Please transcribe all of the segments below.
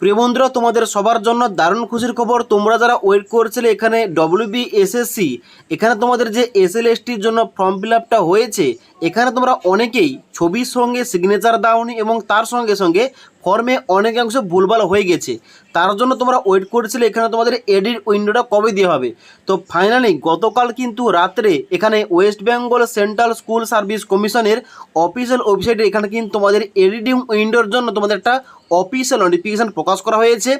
প্রিয় বন্ধুরা, তোমাদের সবার জন্য দারুণ খুশির খবর। তোমরা যারা ওয়েট করছিলে এখানে ডব্লিউবি এসএসসি এখানে তোমাদের যে এসএলএসটির জন্য ফর্ম ফিল হয়েছে, এখানে তোমরা অনেকেই ছবির সঙ্গে সিগনেচার দাওনি এবং তার সঙ্গে সঙ্গে ফর্মে অনেকাংশ ভুলভাল হয়ে গেছে। তার জন্য তোমরা ওয়েট করছিলে, এখানে তোমাদের এডিট উইন্ডোটা কবে দেওয়া হবে। তো ফাইনালি গতকাল কিন্তু রাত্রে এখানে West Bengal Central School Service কমিশনের অফিসিয়াল ওয়েবসাইটে এখানে কিন্তু তোমাদের এডিটিং উইন্ডোর জন্য তোমাদের একটা অফিসিয়াল নোটিফিকেশান প্রকাশ করা হয়েছে।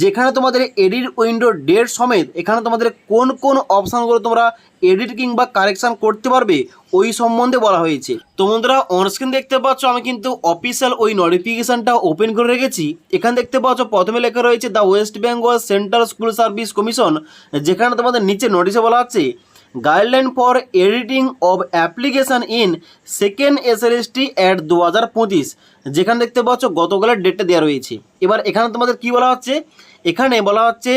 যেখানে তোমাদের এডিট উইন্ডোর ডেট সমেত এখানে তোমাদের কোন কোন অপশানগুলো তোমরা এডিট কিংবা কারেকশান করতে পারবে, ওই সম্বন্ধে বলা হয়েছে। তো বন্ধুরা অনস্ক্রিন দেখতে পাচ্ছ, আমি কিন্তু অফিসিয়াল ওই নোটিফিকেশানটা ওপেন করে রেখেছি। এখানে দেখতে পাচ্ছ, প্রথমে লেখা রয়েছে the West Bengal Central School Service Commission যেখানে তোমাদের নিচে নোটিশে বলা আছে guideline for editing of application in second SLST at দু হাজার পঁচিশ যেখানে দেখতে পাচ্ছ, গতকালের ডেটটা দেওয়া রয়েছে। এবার এখানে তোমাদের কি বলা হচ্ছে এখানে বলা হচ্ছে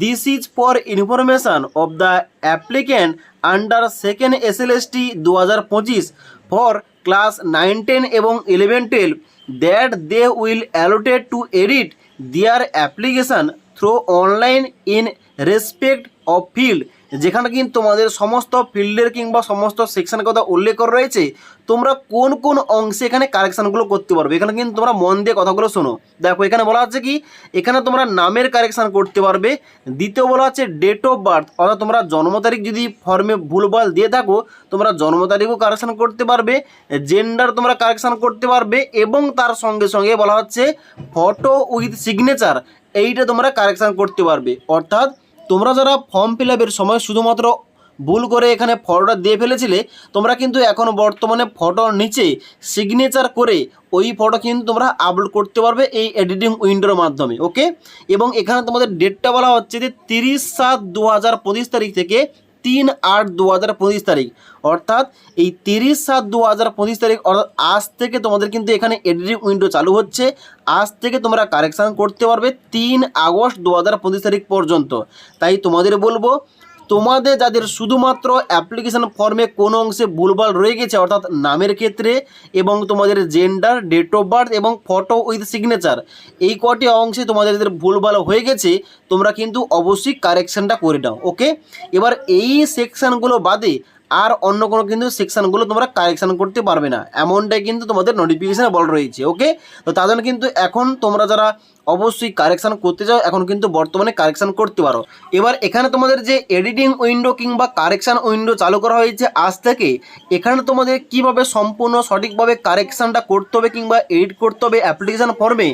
this is for information of the applicant under second S L S T দু হাজার পঁচিশ ফর ক্লাস নাইন টেন এবং eleven twelve that they will allotted to edit their application through online in respect of field যেখানে কিন্তু তোমাদের সমস্ত ফিল্ডের কিংবা সমস্ত সেকশনের কথা উল্লেখ করা রয়েছে, তোমরা কোন কোন অংশে এখানে কারেকশানগুলো করতে পারবে। এখানে কিন্তু তোমরা মন দিয়ে কথাগুলো শোনো। দেখো, এখানে বলা আছে কি? এখানে তোমরা নামের কারেকশান করতে পারবে। দ্বিতীয় বলা আছে ডেট অফ বার্থ অর্থাৎ তোমরা জন্ম তারিখ যদি ফর্মে ভুলভাল দিয়ে থাকো, তোমরা জন্ম তারিখও কারেকশান করতে পারবে জেন্ডার তোমরা কারেকশান করতে পারবে, এবং তার সঙ্গে সঙ্গে বলা হচ্ছে ফটো উইথ সিগনেচার এইটা তোমরা কারেকশান করতে পারবে। অর্থাৎ তোমরা যারা ফর্ম ফিল সময় শুধুমাত্র ভুল করে এখানে ফটোটা দিয়ে ফেলেছিলে, তোমরা কিন্তু এখন বর্তমানে ফটোর নিচে সিগনেচার করে ওই ফটো কিন্তু তোমরা আপলোড করতে পারবে এই এডিটিং উইন্ডোর মাধ্যমে ওকে এবং এখানে তোমাদের ডেটটা বলা হচ্ছে যে তিরিশ সাত দু তারিখ থেকে তিন আট দু হাজার পঁচিশ তারিখ। অর্থাৎ এই তিরিশ সাত দু হাজার পঁচিশ তারিখ, অর্থাৎ আজ থেকে তোমাদের কিন্তু এখানে এডিটিং উইন্ডো চালু হচ্ছে। আজ থেকে তোমরা কারেকশান করতে পারবে তিন আগস্ট দু হাজার পঁচিশ তারিখ পর্যন্ত। তাই তোমাদের বলব তোমাদের যাদের শুধুমাত্র অ্যাপ্লিকেশান ফর্মে কোনো অংশে ভুলভাল রয়ে গেছে, অর্থাৎ নামের ক্ষেত্রে এবং তোমাদের জেন্ডার ডেট অফ বার্থ এবং ফটো উইথ সিগনেচার এই কটি অংশে তোমাদের যাদের ভুলভাল হয়ে গেছে, তোমরা কিন্তু অবশ্যই কারেকশানটা করে নাও ওকে এবার এই সেকশানগুলো বাদে আর অন্য কোনো কিন্তু সেকশানগুলো তোমরা কারেকশান করতে পারবে না। এমনটাই কিন্তু তোমাদের নোটিফিকেশানে বল রয়েছে ওকে তো তাদের কিন্তু এখন তোমরা যারা অবশ্যই কারেকশান করতে চাও, এখন কিন্তু বর্তমানে কারেকশান করতে পারো। এবার এখানে তোমাদের যে এডিটিং উইন্ডো কিংবা কারেকশান উইন্ডো চালু করা হয়েছে, আজ থেকে এখানে তোমাদের কীভাবে সম্পূর্ণ সঠিকভাবে কারেকশানটা করতে হবে কিংবা এডিট করতে হবে অ্যাপ্লিকেশান ফর্মে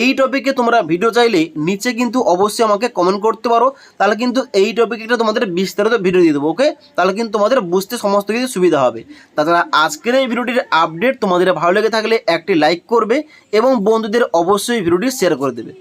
এই টপিকে তোমরা ভিডিও চাইলে নিচে কিন্তু অবশ্যই আমাকে কমেন্ট করতে পারো। তাহলে কিন্তু এই টপিকটা তোমাদের বিস্তারিত ভিডিও দিয়ে দেবো ওকে তাহলে কিন্তু তোমাদের বুঝতে সমস্ত কিছু সুবিধা হবে। তাছাড়া আজকের এই ভিডিওটির আপডেট তোমাদের ভালো লেগে থাকলে একটি লাইক করবে এবং বন্ধুদের অবশ্যই ভিডিওটি শেয়ার করে দেবে।